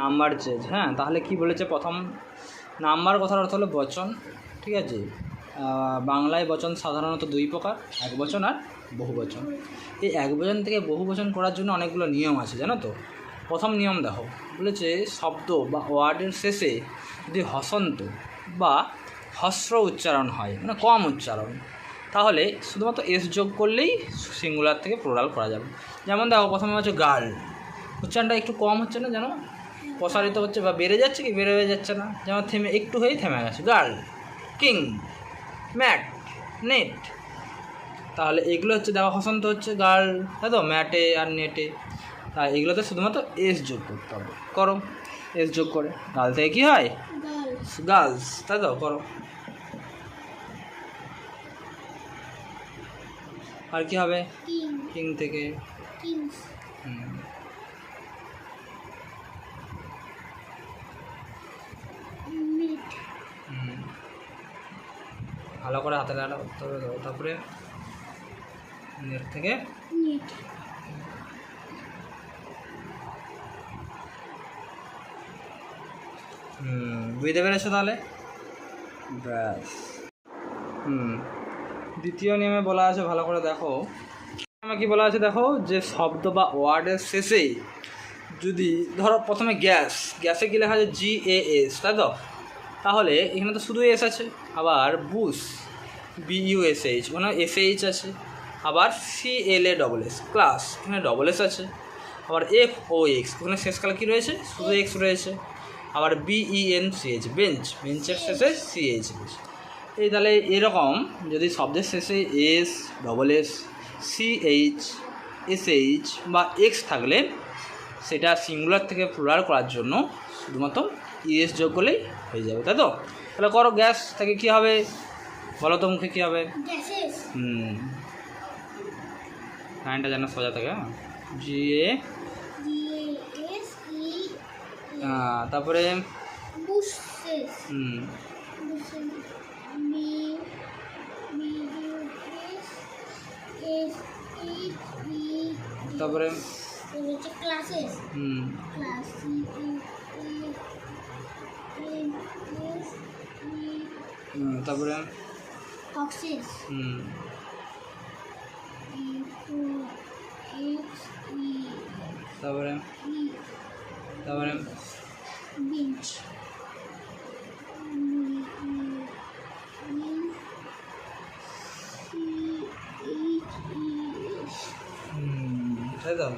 Number change হ্যাঁ তাহলে কি বলেছে প্রথম? নাম্বার কথার অর্থ হলো বচন, ঠিক আছে? বাংলায় বচন সাধারণত দুই প্রকার, এক বচন আর বহু বচন। এই এক বচন থেকে বহু বচন করার জন্য অনেকগুলো নিয়ম আছে, জানো তো? প্রথম নিয়ম দেখো, বলেছে শব্দ বা ওয়ার্ডের শেষে যদি হসন্ত বা হস্র উচ্চারণ হয় মানে কম উচ্চারণ, তাহলে শুধুমাত্র এস যোগ করলেই সিঙ্গুলার থেকে প্লোরাল করা যাবে। যেমন দেখো, প্রথমে হচ্ছে গার্ল, উচ্চারণটা একটু কম হচ্ছে না যেন প্রসারিত হচ্ছে বা বেড়ে যাচ্ছে কি? বেড়ে হয়ে যাচ্ছে না। যেমন থেমে একটু হয়েই থেমে গেছে। Girl king mat net. তাহলে এগুলো হচ্ছে দেওয়া হসন্ত হচ্ছে গার্ল তাই তো? ম্যাটে আর নেটে। তা এগুলোতে শুধুমাত্র এস যোগ করতে হবে। করো এস যোগ করে। গার্ল থেকে কী হয়? গার্লস। তাই তো? করো। আর কি হবে? কিং। কিং থেকে। Hmm, meet hmm. ভালো করে হাতে লাগাটা করতে হবে। তারপরে নেট থেকে হুম বুঝতে পেরেছ তাহলে? ব্যাস হুম দ্বিতীয় নিয়মে বলা আছে ভালো করে দেখো। আমার কি বলা আছে দেখো যে শব্দ বা ওয়ার্ডের শেষে যদি ধরো প্রথমে গ্যাস গ্যাসে কি লেখা আছে? জি এ এস তাই তো? তাহলে এখানে তো শুধু এস আছে, আবার bush B U S H মানে এস এইচ আছে, আবার C L A double S class এখানে ডবল এস আছে, আবার এফ ও এক্স ওখানে শেষকালে কী রয়েছে? শুধু এক্স রয়েছে, আবার B E N C H bench বেঞ্চের শেষে সি এইচ রয়েছে এই তাহলে এরকম যদি শব্দের শেষে S double S C H S H বা এক্স থাকলে সেটা সিঙ্গুলার থেকে প্লুরাল করার জন্য শুধুমাত্র ইএস যোগ করলেই হয়ে যাবে তাই তো? তাহলে করো গ্যাস থেকে কী হবে? বলো তো মুখে কী হবে? হুম। লাইনটা যেন সোজা থাকে হ্যাঁ? জি এ। তারপরে? হুম। তারপরে? হুম। তারপরে? অক্সিস হুম। তারপরে? তারপরে? বিঞ্চ হুম কোথায় দাও